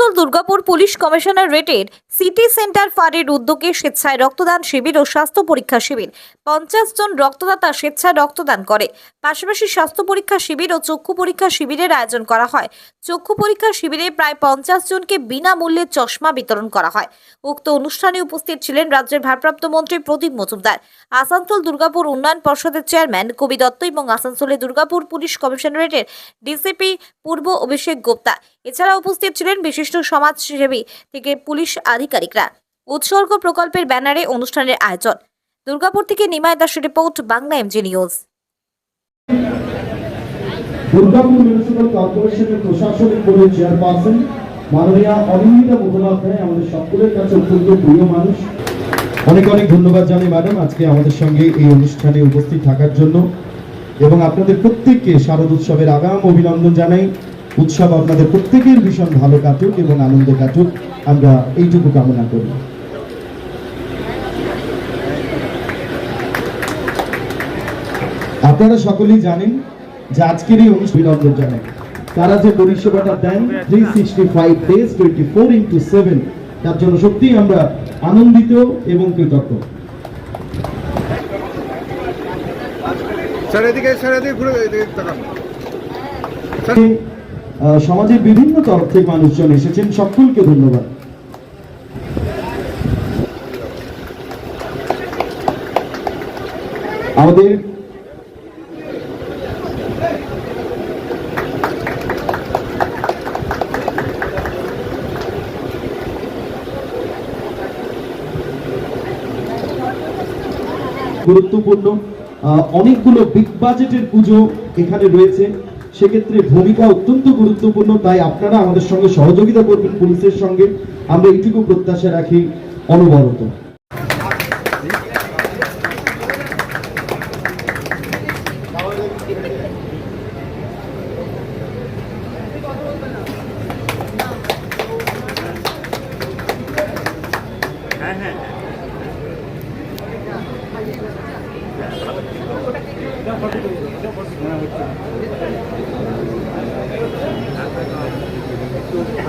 Asansol Durgapur police commissioner রেটের city centre ফারের উদ্যোগে স্বেচ্ছায় রক্তদান শিবির ও স্বাস্থ্য পরীক্ষা শিবির। পঞ্চাশ জন রক্তদাতা স্বেচ্ছায় রক্তদান করে। পাশাপাশি স্বাস্থ্য পরীক্ষা শিবির ও চক্ষু পরীক্ষা শিবিরের আয়োজন করা হয়। চক্ষু পরীক্ষা শিবিরে প্রায় পঞ্চাশ জনকে বিনামূল্যে চশমা বিতরণ করা হয়। উক্ত অনুষ্ঠানে উপস্থিত ছিলেন রাজ্যের ভারপ্রাপ্ত মন্ত্রী প্রদীপ মজুমদার। আসানসোল দুর্গাপুর উন্নয়ন পর্ষদের চেয়ারম্যান কবি দত্ত এবং আসানসোলে দুর্গাপুর পুলিশ কমিশনারেটের ডিসিপি পূর্ব অভিষেক গুপ্তা। এছাড়া উপস্থিত ছিলেন বিশিষ্ট সমাজসেবী থেকে পুলিশ আধিকারিকরা। উৎসর্গ প্রকল্পের ব্যানারে অনুষ্ঠানের আয়োজন। দুর্গাপুর থেকে নিমায় দাসের report, Bangla MG news. Durgapur municipal কর্পোরেশনের প্রশাসনিক বোর্ডের চেয়ারপারসন অনিন্দিতা মুখোপাধ্যায় আমাদের সকলের কাছে অত্যন্ত প্রিয় মানুষ। অনেক অনেক ধন্যবাদ জানাই, ম্যাডাম, আজকে আমাদের সঙ্গে এই অনুষ্ঠানে উপস্থিত থাকার জন্য। এবং আপনাদের প্রত্যেককে শারদ উৎসবের আগাম অভিনন্দন জানাই। উৎসব আপনাদের প্রত্যেকের ভীষণ ভালো কাটুক এবং আনন্দে কাটুক। আমরা এইটুকু কামনা করি। আপনারা সকলেই জানেন যে আজকের এই অভিনন্দন জানাই। তারা যে পরিষেবাটা দেন three sixty five days twenty four into seven তার জন্য সত্যিই আমরা আনন্দিত এবং কৃতজ্ঞ। স্যার এদিকে স্যার এদিকে ঘুরে তাকান। সমাজের বিভিন্ন তরফ থেকে মানুষজন এসেছেন। সকলকে ধন্যবাদ। আমাদের গুরুত্বপূর্ণ অনেকগুলো বিগ বাজেটের পুজো এখানে রয়েছে। সেক্ষেত্রে ভূমিকা অত্যন্ত গুরুত্বপূর্ণ, তাই আপনারা আমাদের সঙ্গে সহযোগিতা করবেন পুলিশের সঙ্গে। আমরা এইটুকু প্রত্যাশা রাখি অনবরত।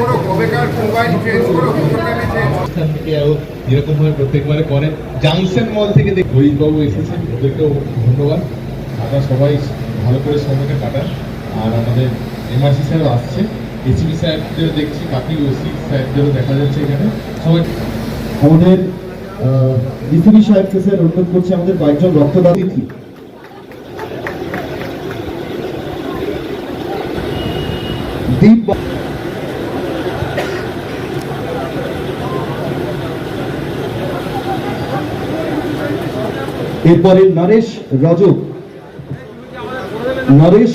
করো কবেকার মোবাইল চেঞ্জ করো ফটোগ্রাফি চেঞ্জ থেকে আরও যেরকম ভাবে প্রত্যেকবারে করেন জাংশন মল থেকে এসেছেন ওদেরকেও ধন্যবাদ। আপনারা সবাই ভালো করে সময়টা কাটান। আর আমাদের এমআরসি স্যারও আসছে। এসিবি দেখছি বাকি ওসি দেখা যাচ্ছে এখানে। সবাই আমাদের ডিসিবি সাহেবকে স্যার অনুরোধ করছি আমাদের কয়েকজন রক্তদান দীপ এরপরে নরেশ রজক নরেশ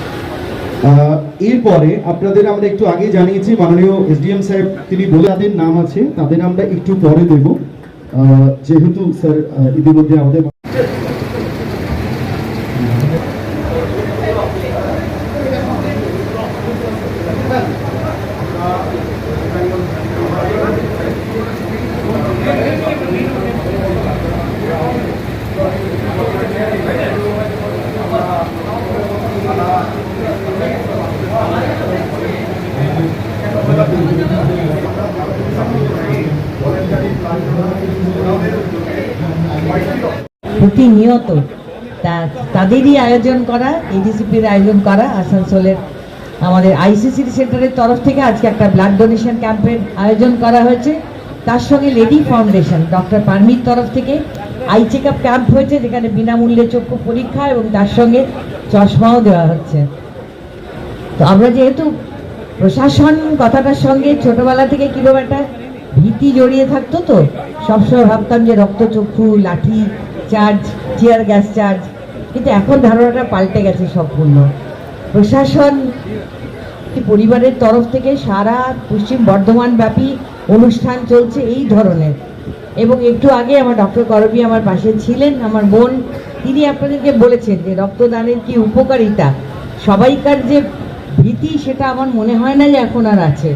এরপরে আপনাদের আমরা একটু আগে জানিয়েছি, মাননীয় এসডিএম সাহেব তিনি বলে তাদের নাম আছে, তাদের আমরা একটু পরে দেব। যেহেতু স্যার ইতিমধ্যে আমাদের প্রতিনিয়ত তা, তাদেরই আয়োজন করা এডিসিপির আয়োজন করা, আসানসোলের আমাদের আইসিসি সেন্টারের তরফ থেকে আজকে একটা ব্লাড ডোনেশন ক্যাম্পের আয়োজন করা হয়েছে। তার সঙ্গে লেডি ফাউন্ডেশন ডক্টর পারমির তরফ থেকে আই চেক আপ ক্যাম্প হয়েছে, যেখানে বিনামূল্যে চক্ষু পরীক্ষা এবং তার সঙ্গে চশমাও দেওয়া হচ্ছে। তো আমরা যেহেতু প্রশাসন কথাটার সঙ্গে ছোটবেলা থেকে কীরকম একটা ভীতি জড়িয়ে থাকতো তো, সবসময় ভাবতাম যে রক্তচক্ষু, লাঠি চার্জ টিয়ার গ্যাস চার্জ কিন্তু এখন ধারণাটা পাল্টে গেছে সম্পূর্ণ। প্রশাসন পরিবারের তরফ থেকে সারা পশ্চিম বর্ধমান ব্যাপী অনুষ্ঠান চলছে এই ধরনের। এবং একটু আগে আমার ডক্টর করবি আমার পাশে ছিলেন, আমার বোন, তিনি আপনাদেরকে বলেছেন যে রক্তদানের কি উপকারিতা। সবাইকার যে ভীতি সেটা আমার মনে হয় না যে এখন আর আছে।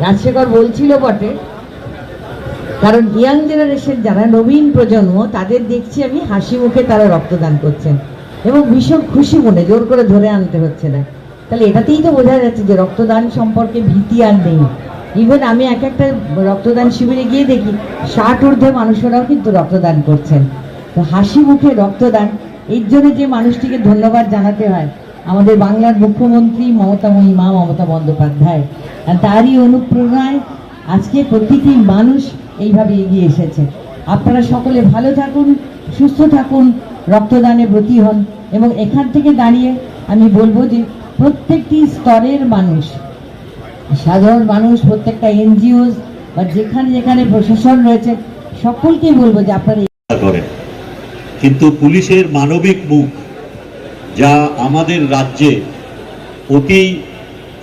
রাজশেখর বলছিল বটে কারণ ইয়াং জেনারেশন যারা নবীন প্রজন্ম, তাদের দেখছি আমি হাসি মুখে তারা রক্তদান করছেন। এবং ভীষণ খুশি মনে, জোর করে ধরে আনতে হচ্ছে না। তাহলে এটাতেই তো বোঝা যাচ্ছে যে রক্তদান সম্পর্কে ভীতি আর নেই। ইভেন আমি এক একটা রক্তদান শিবিরে গিয়ে দেখি, ষাট ঊর্ধ্বে মানুষেরাও কিন্তু রক্তদান করছেন। তো হাসি মুখে রক্তদান, এর জন্য যে মানুষটিকে ধন্যবাদ জানাতে হয়, আমাদের বাংলার মুখ্যমন্ত্রী মমতাময়ী মা মমতা বন্দ্যোপাধ্যায়। আর তারই অনুপ্রেরণায় আজকে প্রতিটি মানুষ এইভাবে এগিয়ে এসেছে। আপনারা সকলে ভালো থাকুন, সুস্থ থাকুন, রক্তদানে ব্রতী হন এবং এখান থেকে দাঁড়িয়ে আমি বলব যে প্রত্যেকটি স্তরের মানুষ, সাধারণ মানুষ, প্রত্যেকটা এনজিওস বা যেখানে যেখানে প্রশাসন রয়েছে সকলকেই বলব যে আপনারা করেন। কিন্তু পুলিশের মানবিক মুখ যা আমাদের রাজ্যে অতি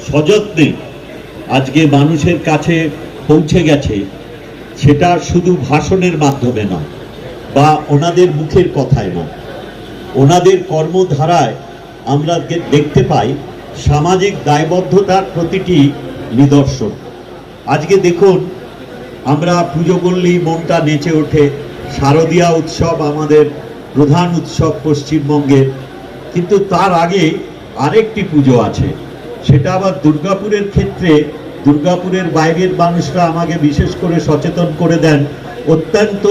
সযত্নে আজকে মানুষের কাছে পৌঁছে গেছে সেটা শুধু ভাষণের মাধ্যমে নয়, বা ওনাদের মুখের কথায় নয়। ওনাদের কর্মধারায় আমরা দেখতে পাই সামাজিক দায়বদ্ধতার প্রতিটি নিদর্শন। আজকে দেখুন, আমরা পুজো করলেই মনটা নেচে ওঠে, শারদীয়া উৎসব আমাদের প্রধান উৎসব পশ্চিমবঙ্গের কিন্তু তার আগে আরেকটি পুজো আছে, সেটা আবার দুর্গাপুরের ক্ষেত্রে দুর্গাপুরের বাইরের মানুষরা আমাকে বিশেষ করে সচেতন করে দেন, অত্যন্ত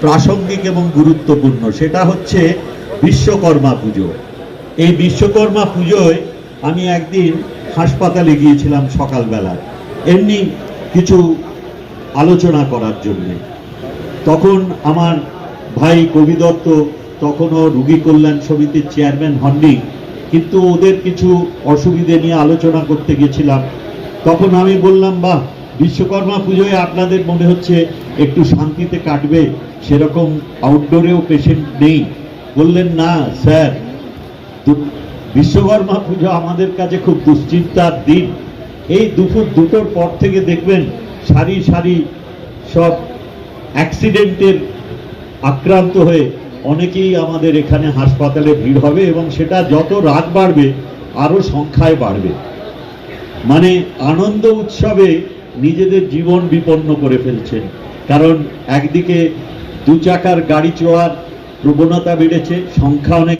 প্রাসঙ্গিক এবং গুরুত্বপূর্ণ। সেটা হচ্ছে বিশ্বকর্মা পুজো। এই বিশ্বকর্মা পুজোয় আমি একদিন হাসপাতালে গিয়েছিলাম সকালবেলা। এমনি কিছু আলোচনা করার জন্যে। তখন আমার ভাই কবি দত্ত তখনও রুগী কল্যাণ সমিতির চেয়ারম্যান হননি। কিন্তু ওদের কিছু অসুবিধে নিয়ে আলোচনা করতে গেছিলাম তখন আমি বললাম, বাহ, বিশ্বকর্মা পুজোয় আপনাদের মনে হচ্ছে একটু শান্তিতে কাটবে? সেরকম আউটডোরেও পেশেন্ট নেই। বললেন, না, স্যার। বিশ্বকর্মা পুজো আমাদের কাছে খুব দুশ্চিন্তার দিন। এই দুপুর দুটোর পর থেকে দেখবেন সারি সারি সব অ্যাক্সিডেন্টের আক্রান্ত হয়ে অনেকেই আমাদের এখানে হাসপাতালে ভিড় হবে এবং সেটা যত রাত বাড়বে, আরও সংখ্যায় বাড়বে। মানে আনন্দ উৎসবে নিজেদের জীবন বিপন্ন করে ফেলছেন। কারণ একদিকে দু চাকার গাড়ি চোয়ার প্রবণতা বেড়েছে, সংখ্যা অনেক